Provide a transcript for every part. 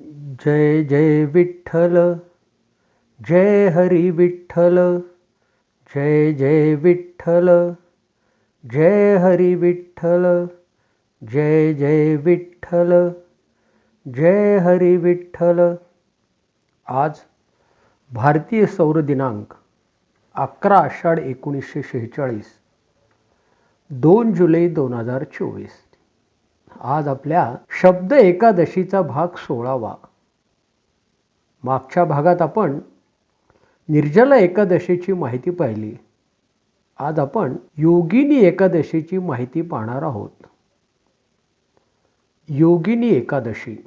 जय जय विठ्ठल जय हरी विठ्ठल जय जय विठ्ठल जय हरी विठ्ठल जय जय विठ्ठल जय हरी विठ्ठल. आज भारतीय सौर दिनांक अकरा आषाढ एकोणीसशे शेहेचाळीस दोन जुलै दोन हजार चोवीस. आज आपल्या शब्द एकादशीचा भाग सोळावा मागच्या भागात आपण निर्जला एकादशीची माहिती पाहिली. आज आपण योगिनी एकादशीची माहिती पाहणार आहोत. योगिनी एकादशी.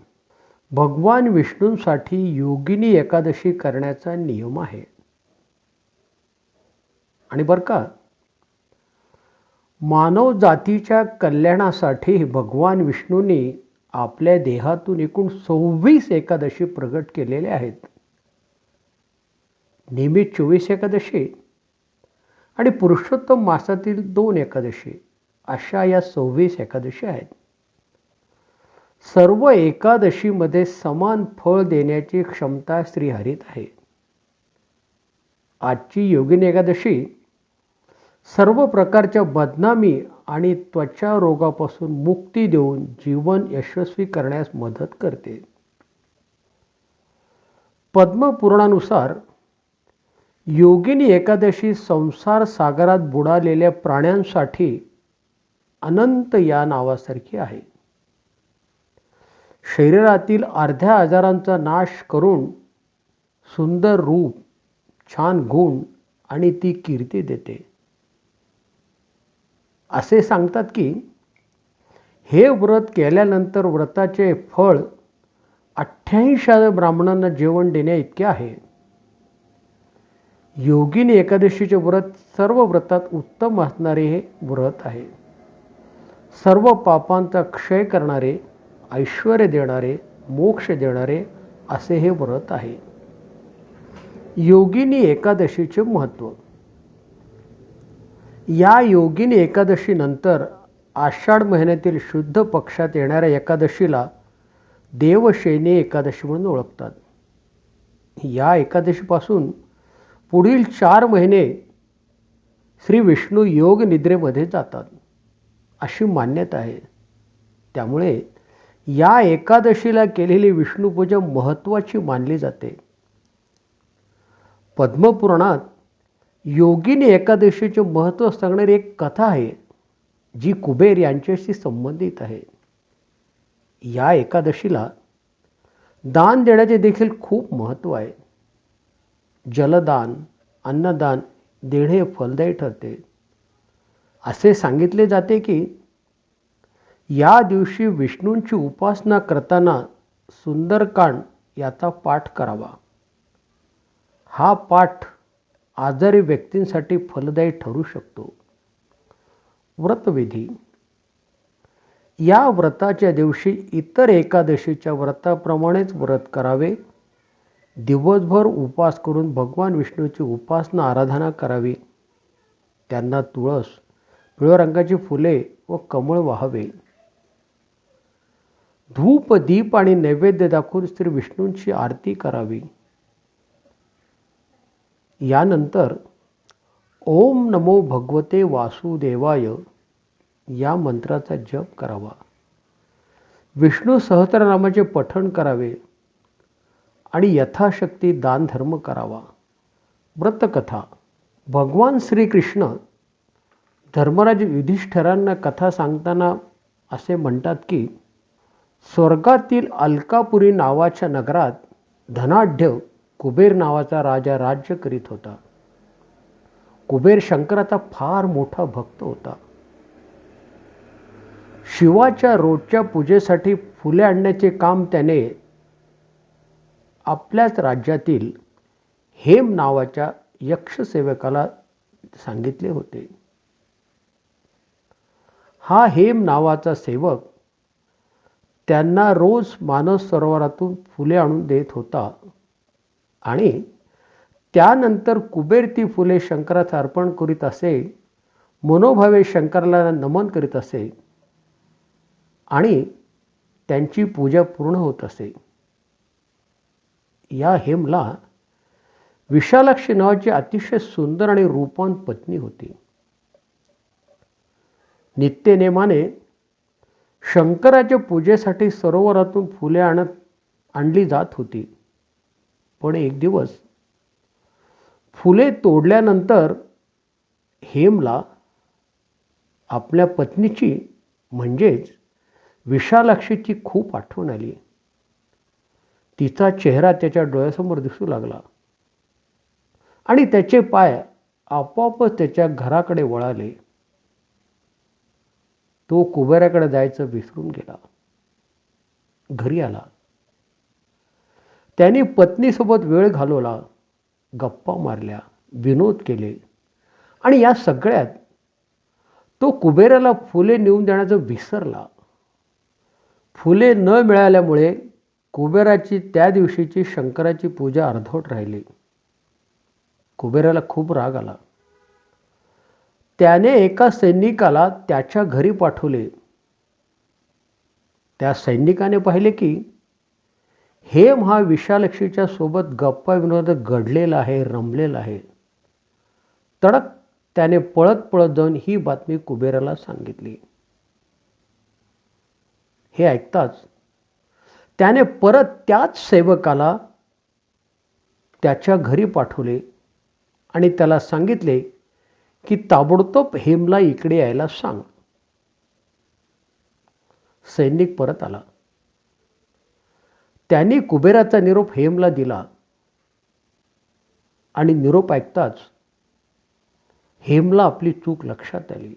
भगवान विष्णूंसाठी योगिनी एकादशी करण्याचा नियम आहे. आणि बरं का मानव जातीच्या कल्याणासाठी भगवान विष्णूने आपल्या देहातून एकूण सव्वीस एकादशी प्रगट केलेल्या आहेत. नेहमी चोवीस एकादशी आणि पुरुषोत्तम मासातील दोन एकादशी अशा या सव्वीस एकादशी आहेत. सर्व एकादशीमध्ये समान फळ देण्याची क्षमता श्रीहरीत आहे. आजची योगिनी एकादशी सर्व प्रकारच्या बदनामी आणि त्वचा रोगापासून मुक्ती देऊन जीवन यशस्वी करण्यास मदत करते. पद्मपुराणानुसार योगिनी एकादशी संसार सागरात बुडालेल्या प्राण्यांसाठी अनंत या नावासारखी आहे. शरीरातील अर्ध्या आजारांचा नाश करून सुंदर रूप छान गुण आणि ती कीर्ती देते. असे सांगतात की हे व्रत केल्यानंतर व्रताचे फळ अठ्ठ्याऐंशी ब्राह्मणांना जेवण देण्या इतके आहे. योगिनी एकादशीचे व्रत सर्व व्रतात उत्तम असणारे हे व्रत आहे. सर्व पापांचा क्षय करणारे ऐश्वर देणारे मोक्ष देणारे असे हे व्रत आहे. योगिनी एकादशीचे महत्त्व या योगिनी एकादशीनंतर आषाढ महिन्यातील शुद्ध पक्षात येणाऱ्या एकादशीला देवशैनी एकादशी म्हणून ओळखतात. या एकादशीपासून पुढील चार महिने श्री विष्णू योग निद्रेमध्ये जातात अशी मान्यता आहे. त्यामुळे या एकादशीला केलेली विष्णूपूजा महत्त्वाची मानली जाते. पद्मपुराणात योगिनी एकादशीचे महत्त्व सांगणारी एक कथा आहे जी कुबेर यांच्याशी संबंधित आहे. या एकादशीला दान देण्याचे देखील खूप महत्त्व आहे. जलदान अन्नदान देणे फलदायी ठरते. असे सांगितले जाते की या दिवशी विष्णूंची उपासना करताना सुंदरकांड याचा पाठ करावा. हा पाठ आजारी व्यक्तींसाठी फलदायी ठरू शकतो. व्रतविधी. या व्रताच्या दिवशी इतर एकादशीच्या व्रताप्रमाणेच व्रत करावे. दिवसभर उपास करून भगवान विष्णूची उपासना आराधना करावी. त्यांना तुळस पिवळ्या रंगाची फुले व कमळ वाहावे. धूप दीप आणि नैवेद्य दाखवून श्री विष्णूंची आरती करावी. यानंतर ओम नमो भगवते वासुदेवाय या मंत्राचा जप करावा. विष्णू सहस्रनामाचे पठण करावे आणि यथाशक्ती दानधर्म करावा. व्रतकथा. भगवान श्रीकृष्ण धर्मराज युधिष्ठरांना कथा सांगताना असे म्हणतात की स्वर्गातील अलकापुरी नावाच्या नगरात धनाढ्य कुबेर नावाचा राजा राज्य करीत होता. कुबेर शंकराचा फार मोठा भक्त होता. शिवाच्या रोजच्या पूजेसाठी फुले आणण्याचे काम त्याने आपल्याच राज्यातील हेम नावाच्या यक्षसेवकाला सांगितले होते. हा हेम नावाचा सेवक त्यांना रोज मानस सरोवरातून फुले आणून देत होता. आणि त्यानंतर कुबेर ती फुले शंकरास अर्पण करीत असे मनोभावे शंकराला नमन करीत असे आणि त्यांची पूजा पूर्ण होत असे. या हेमला विशालाक्षी नावाची अतिशय सुंदर आणि रूपवान पत्नी होती. नित्यनेमाने शंकराच्या पूजेसाठी सरोवरातून फुले आणत आणली जात होती. पण एक दिवस फुले तोडल्यानंतर हेमला आपल्या पत्नीची म्हणजेच विशालाक्षीची खूप आठवण आली. तिचा चेहरा त्याच्या डोळ्यासमोर दिसू लागला. आणि त्याचे पाय आपोआपच त्याच्या घराकडे वळाले. तो कुबेराकडे जायचं विसरून गेला. घरी आला. त्याने पत्नीसोबत वेळ घालवला गप्पा मारल्या विनोद केले. आणि या सगळ्यात तो कुबेराला फुले नेऊन देण्याचं विसरला. फुले न मिळाल्यामुळे कुबेराची त्या दिवशीची शंकराची पूजा अर्धवट राहिली. कुबेराला खूप राग आला. त्याने एका सैनिकाला त्याच्या घरी पाठवले. त्या सैनिकाने पाहिले की हा महाविशालक्षीच्या सोबत गप्पा विनोद घडलेला आहे रमलेला आहे. तडक त्याने पळत पळत जाऊन ही बातमी कुबेराला सांगितली. हे ऐकताच त्याने परत त्याच सेवकाला त्याच्या घरी पाठवले आणि त्याला सांगितले की ताबडतोब हेमला इकडे यायला सांग. सैनिक परत आला. त्यांनी कुबेराचा निरोप हेमला दिला. आणि निरोप ऐकताच हेमला आपली चूक लक्षात आली.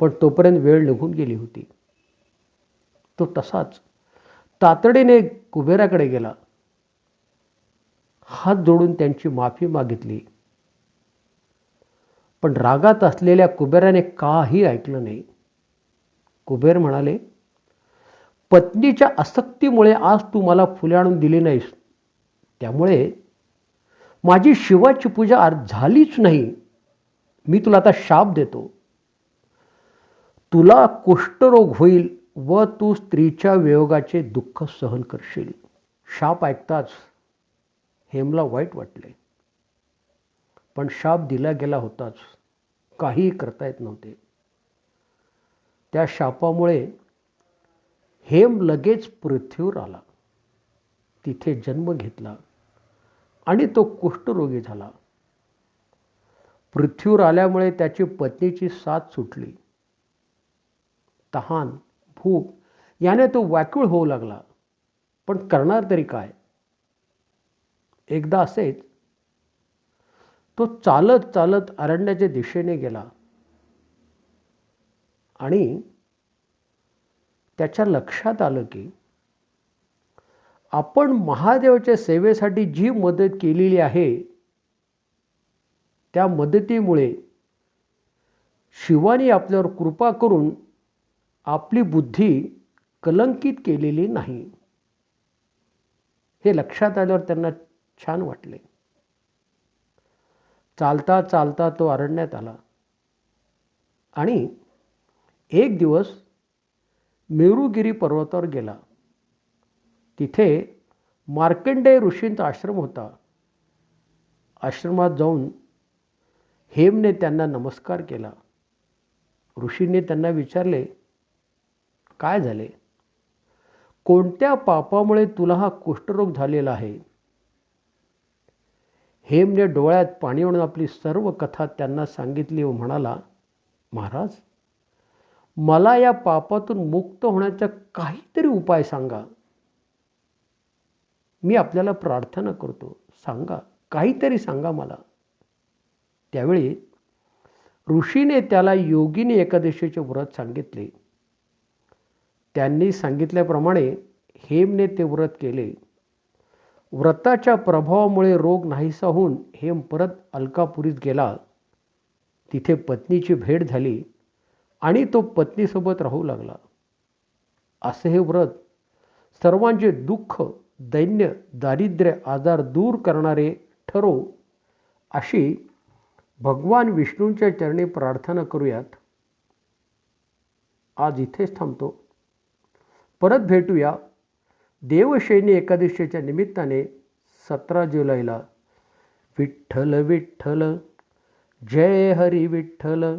पण तोपर्यंत वेळ निघून गेली होती. तो तसाच तातडीने कुबेराकडे गेला. हात जोडून त्यांची माफी मागितली. पण रागात असलेल्या कुबेराने काही ऐकलं नाही. कुबेर म्हणाले पत्नीच्या आसक्तीमुळे आज तू मला फुले आणून दिली नाहीस. त्यामुळे माझी शिवाची पूजा आज झालीच नाही. मी तुला आता शाप देतो. तुला कुष्ठरोग होईल व तू स्त्रीच्या वियोगाचे दुःख सहन करशील. शाप ऐकताच हेमला वाईट वाटले. पण शाप दिला गेला होताच. काहीही करता येत नव्हते. त्या शापामुळे हेम लगेच पृथ्वीवर आला. तिथे जन्म घेतला आणि तो कुष्ठरोगी झाला. पृथ्वीवर आल्यामुळे त्याची पत्नीची साथ सुटली. तहान भूक याने तो व्याकुळ होऊ लागला. पण करणार तरी काय? एकदा असेच तो चालत चालत अरण्याच्या दिशेने गेला. आणि त्याच्या लक्षात आलं की आपण महादेवाच्या सेवेसाठी जी मदत केलेली आहे त्या मदतीमुळे शिवानी आपल्यावर कृपा करून आपली बुद्धी कलंकित केलेली नाही. हे लक्षात आल्यावर त्यांना छान वाटले. चालता चालता तो अरण्यात आला. आणि एक दिवस मेरुगिरी पर्वतावर गेला. तिथे मार्कंडेय ऋषींचा आश्रम होता. आश्रमात जाऊन हेमने त्यांना नमस्कार केला. ऋषींनी त्यांना विचारले काय झाले? कोणत्या पापामुळे तुला हा कुष्ठरोग झालेला आहे? हेमने डोळ्यात पाणी आणून आपली सर्व कथा त्यांना सांगितली व म्हणाला महाराज मला या पापातून मुक्त होण्याचा काहीतरी उपाय सांगा. मी आपल्याला प्रार्थना करतो. सांगा. काहीतरी सांगा मला. त्यावेळी ऋषीने त्याला योगीने एकादशीचे व्रत सांगितले. त्यांनी सांगितल्याप्रमाणे हेमने ते व्रत केले. व्रताच्या प्रभावामुळे रोग नाहीसा होऊन हेम परत अलकापुरीत गेला. तिथे पत्नीची भेट झाली. आणि तो पत्नीसोबत राहू लागला. असे हे व्रत सर्वांचे दुःख दैन्य दारिद्र्य आजार दूर करणारे ठरो अशी भगवान विष्णूंच्या चरणी प्रार्थना करूयात. आज इथेच थांबतो. परत भेटूया देवशैनी एकादशीच्या निमित्ताने सतरा जुलैला. विठ्ठल विठ्ठल जय हरी विठ्ठल.